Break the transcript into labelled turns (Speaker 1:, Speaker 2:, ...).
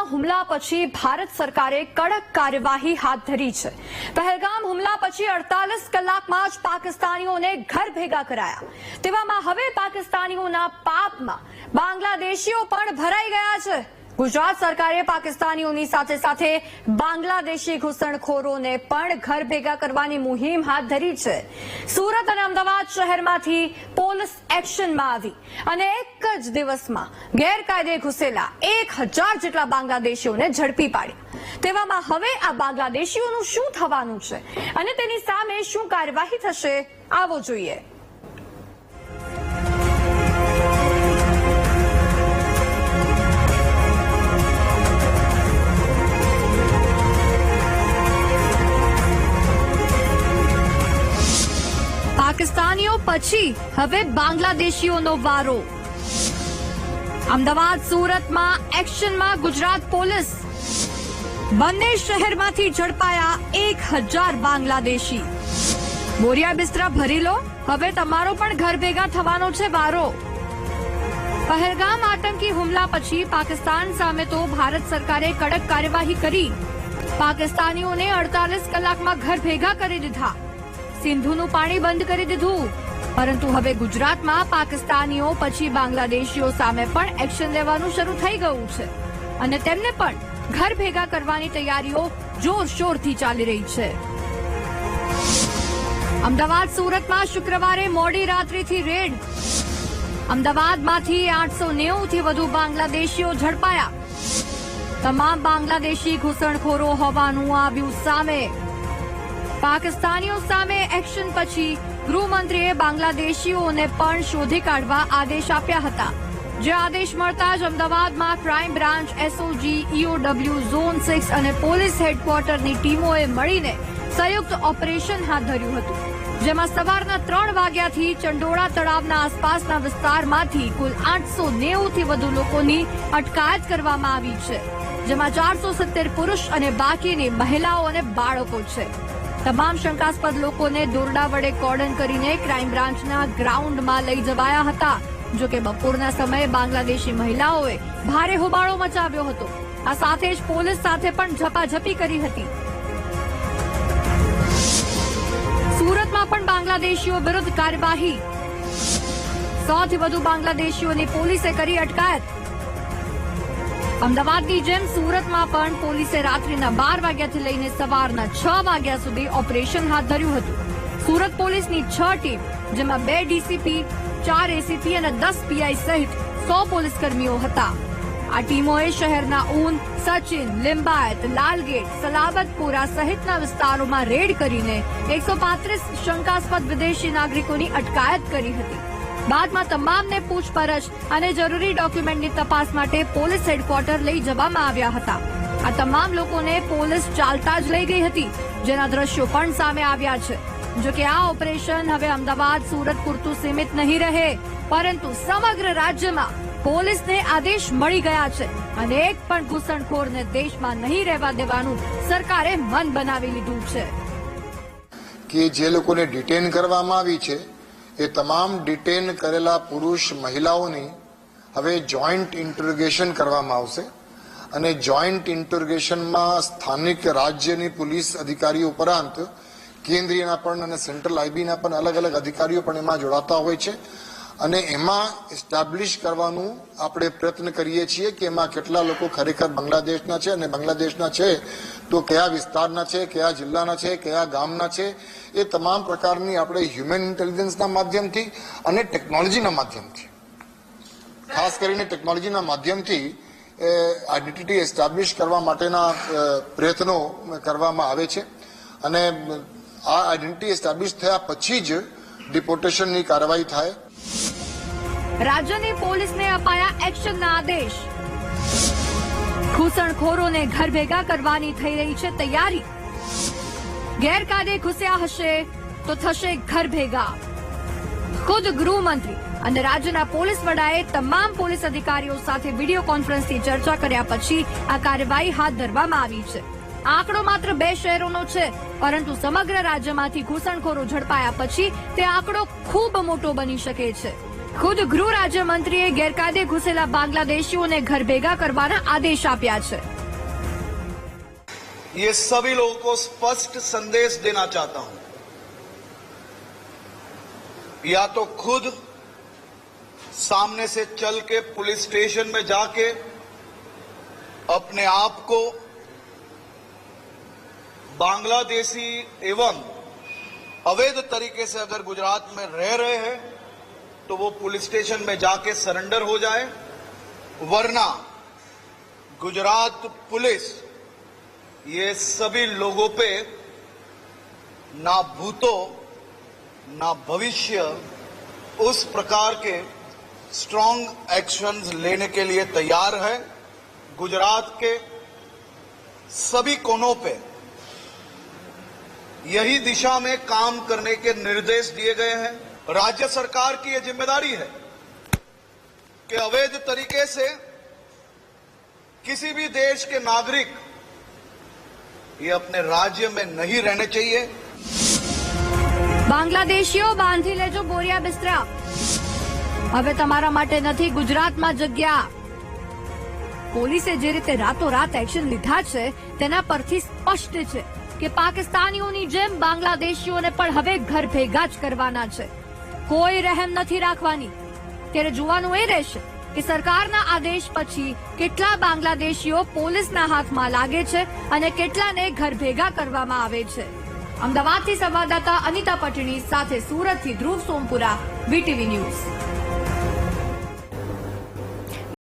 Speaker 1: પુલવામા હુમલા પછી ભારત સરકારે કડક કાર્યવાહી હાથ ધરી છે. પહેલગામ હુમલા પછી અડતાલીસ કલાકમાં જ પાકિસ્તાનીઓને ઘર ભેગા કરાયા. તેવામાં હવે પાકિસ્તાનીઓના પાપમાં બાંગ્લાદેશીઓ પણ ભરાઈ ગયા છે. ગુજરાત સરકારે પાકિસ્તાનીઓની સાથે સાથે બાંગ્લાદેશી ઘૂસણખોરોને પણ ઘર ભેગા કરવાની મુહિમ હાથ ધરી છે. સુરત અને અમદાવાદ શહેરમાંથી પોલીસ એક્શનમાં આવી અને એક જ દિવસમાં ગેરકાયદે ઘૂસેલા એક હજાર જેટલા બાંગ્લાદેશીઓને ઝડપી પાડ્યા. તેવામાં હવે આ બાંગ્લાદેશીઓનું શું થવાનું છે અને તેની સામે શું કાર્યવાહી થશે, આવો જોઈએ. પાકિસ્તાનીઓ પછી હવે બાંગ્લાદેશીઓનો વારો. અમદાવાદ, સુરતમાં એક્શનમાં ગુજરાત પોલીસ. બંને શહેરમાંથી ઝડપાયા એક હજાર બાંગ્લાદેશી. બોરિયા બિસ્તરા ભરી લો, હવે તમારો પણ ઘર ભેગા થવાનો છે વારો. પહેલગામ આતંકી હુમલા પછી પાકિસ્તાન સામે તો ભારત સરકારે કડક કાર્યવાહી કરી. પાકિસ્તાનીઓને અડતાલીસ કલાકમાં ઘર ભેગા કરી દીધા. સિંધુનું પાણી બંધ કરી દીધું. પરંતુ હવે ગુજરાતમાં પાકિસ્તાનીઓ, પછી બાંગ્લાદેશીઓ સામે પણ એક્શન લેવાનું શરૂ થઈ ગયું છે. અને તેમને પણ ઘર ભેગા કરવાની તૈયારીઓ જોરશોરથી ચાલી રહી છે. અમદાવાદ સુરતમાં શુક્રવારે મોડી રાત્રિથી રેડ. અમદાવાદમાંથી આઠસો નેવુંથી વધુ બાંગ્લાદેશીઓ ઝડપાયા. તમામ બાંગ્લાદેશી ઘૂસણખોરો હોવાનું આવ્યું સામે. પાકિસ્તાનીઓ સામે એક્શન પછી ગૃહમંત્રીએ બાંગ્લાદેશીઓને પણ શોધી કાઢવા આદેશ આપ્યા હતા. જે આદેશ મળતા જ અમદાવાદમાં crime branch SOG EOW zone six અને પોલીસ હેડક્વાર્ટરની ટીમોએ મળીને સંયુક્ત ઓપરેશન હાથ ધર્યું હતું. જેમાં સવારના ત્રણ વાગ્યાથી ચંડોળા તળાવના આસપાસના વિસ્તારમાંથી કુલ આઠસો નેવુંથી વધુ લોકોની અટકાયત કરવામાં આવી છે, જેમાં ચારસો સિત્તેર પુરુષ અને બાકીની મહિલાઓ અને બાળકો છે. તમામ શંકાસ્પદ લોકોને દોરડા વડે કોર્ડન કરીને ક્રાઇમ બ્રાન્ચના ગ્રાઉન્ડમાં લઈ જવાયા હતા. જો કે બપોરના સમયે બાંગ્લાદેશી મહિલાઓએ ભારે હોબાળો મચાવ્યો હતો. આ સાથે જ પોલીસ સાથે પણ ઝપાઝપી કરી હતી. સુરતમાં પણ બાંગ્લાદેશીઓ વિરુદ્ધ કાર્યવાહી. સૌથી વધુ બાંગ્લાદેશીઓની પોલીસે કરી અટકાયત. અમદાવાદની જેમ સુરતમાં પણ પોલીસે રાત્રિના બાર વાગ્યાથી લઈને સવારના છ વાગ્યા સુધી ઓપરેશન હાથ ધર્યું હતું. સુરત પોલીસની છ ટીમ, જેમાં બે ડીસીપી, ચાર એસીપી અને દસ પીઆઈ સહિત સો પોલીસ કર્મીઓ હતા. આ ટીમોએ શહેરના ઊન, સચિન, લિંબાયત, લાલગેટ, સલાબતપુરા સહિતના વિસ્તારોમાં રેડ કરીને એકસો પાંત્રીસ શંકાસ્પદ વિદેશી નાગરિકોની અટકાયત કરી હતી. બાદમાં તમામને પૂછપરછ અને જરૂરી ડોક્યુમેન્ટની તપાસ માટે પોલીસ હેડક્વાર્ટર લઈ જવામાં આવ્યા હતા. આ તમામ લોકોને પોલીસ ચાલતા જ લઈ ગઈ હતી, જેના દ્રશ્યો પણ સામે આવ્યા છે. જોકે આ ઓપરેશન હવે અમદાવાદ, સુરત પૂરતું સીમિત નહીં રહે, પરંતુ સમગ્ર રાજ્યમાં પોલીસને આદેશ મળી ગયા છે અને એક પણ ઘૂસણખોરને દેશમાં નહીં રહેવા દેવાનું સરકારે મન બનાવી લીધું છે.
Speaker 2: કે જે લોકોને ડિટેન કરવામાં આવી છે એ તમામ ડિટેન કરેલા પુરુષ મહિલાઓની હવે જોઈન્ટ ઇન્ટરોગેશન કરવામાં આવશે અને જોઈન્ટ ઇન્ટરોગેશનમાં સ્થાનિક રાજ્યની પોલીસ અધિકારીઓ ઉપરાંત કેન્દ્રીયના પણ અને સેન્ટ્રલ આઈબીના પણ અલગ અલગ અધિકારીઓ પણ એમાં જોડાતા હોય છે. અને એમાં એસ્ટાબ્લિશ કરવાનું આપણે પ્રયત્ન કરીએ છીએ કે એમાં કેટલા લોકો ખરેખર બાંગ્લાદેશના છે અને બાંગ્લાદેશના છે તો કયા વિસ્તારના છે, કયા જિલ્લાના છે, કયા ગામના છે, એ તમામ પ્રકારની આપણે હ્યુમન ઇન્ટેલિજન્સના માધ્યમથી અને ટેકનોલોજીના માધ્યમથી. ખાસ કરીને ટેકનોલોજીના માધ્યમથી આઈડેન્ટિટી એસ્ટાબ્લિશ કરવા માટેના પ્રયત્નો કરવામાં આવે છે. અને આ આઈડેન્ટિટી એસ્ટાબ્લિશ થયા પછી જ ડિપોર્ટેશનની કાર્યવાહી થાય.
Speaker 1: રાજ્યની પોલીસને અપાયા એક્શનના આદેશ. ઘૂસણખોરોને ઘર ભેગા કરવાની થઈ રહી છે તૈયારી. ગેરકાયદે ઘૂસ્યા હશે તો થશે ઘર ભેગા. ખુદ ગૃહમંત્રી અને રાજ્યના પોલીસ વડાએ તમામ પોલીસ અધિકારીઓ સાથે વીડિયો કોન્ફરન્સથી ચર્ચા કર્યા પછી આ કાર્યવાહી હાથ ધરવામાં આવી છે. આંકડો માત્ર બે શહેરોનો છે, પરંતુ સમગ્ર રાજ્યમાંથી ઘૂસણખોરો ઝડપાયા પછી તે આંકડો ખૂબ મોટો બની શકે છે. ખુદ ગૃહ રાજ્યમંત્રીએ ગેરકાયદે ઘૂસેલા બાંગ્લાદેશીઓને ઘર ભેગા કરવાના આદેશ આપ્યા છે
Speaker 3: ये सभी लोगों को स्पष्ट संदेश देना चाहता हूं या तो खुद सामने से चल के पुलिस स्टेशन में जाके अपने आप को बांग्लादेशी एवं अवैध तरीके से अगर गुजरात में रह रहे हैं तो वो पुलिस स्टेशन में जाके सरेंडर हो जाए। वरना गुजरात पुलिस ये सभी लोगों पे ना भूतो, ना भविष्य, उस प्रकार के स्ट्रांग एक्शंस लेने के लिए तैयार है। गुजरात के सभी कोनों पे यही दिशा में काम करने के निर्देश दिए गए हैं। राज्य सरकार की यह जिम्मेदारी है कि अवैध तरीके से किसी भी देश के नागरिक ये अपने राज्य में नहीं रहने चाहिए
Speaker 1: બાંગ્લાદેશીઓ બાંધી લેજો બોરિયા બિસ્તરા હવે તમારા માટે નથી ગુજરાતમાં જગ્યા પોલીસે જે રીતે રાતોરાત એક્શન લીધા છે તેના પરથી સ્પષ્ટ છે કે પાકિસ્તાનીઓની જેમ બાંગ્લાદેશીઓને પણ હવે ઘર ભેગા જ કરવાના છે કોઈ રહેમ નથી રાખવાની. ત્યારે જોવાનું એ રહેશે કે સરકારના આદેશ પછી કેટલા બાંગ્લાદેશીઓ પોલીસના હાથમાં લાગે છે અને કેટલાને ઘર ભેગા કરવામાં આવે છે. અમદાવાદથી સંવાદદાતા અનિતા પટણી સાથે સુરતથી ધ્રુવ સોમપુરા, વીટીવી ન્યૂઝ.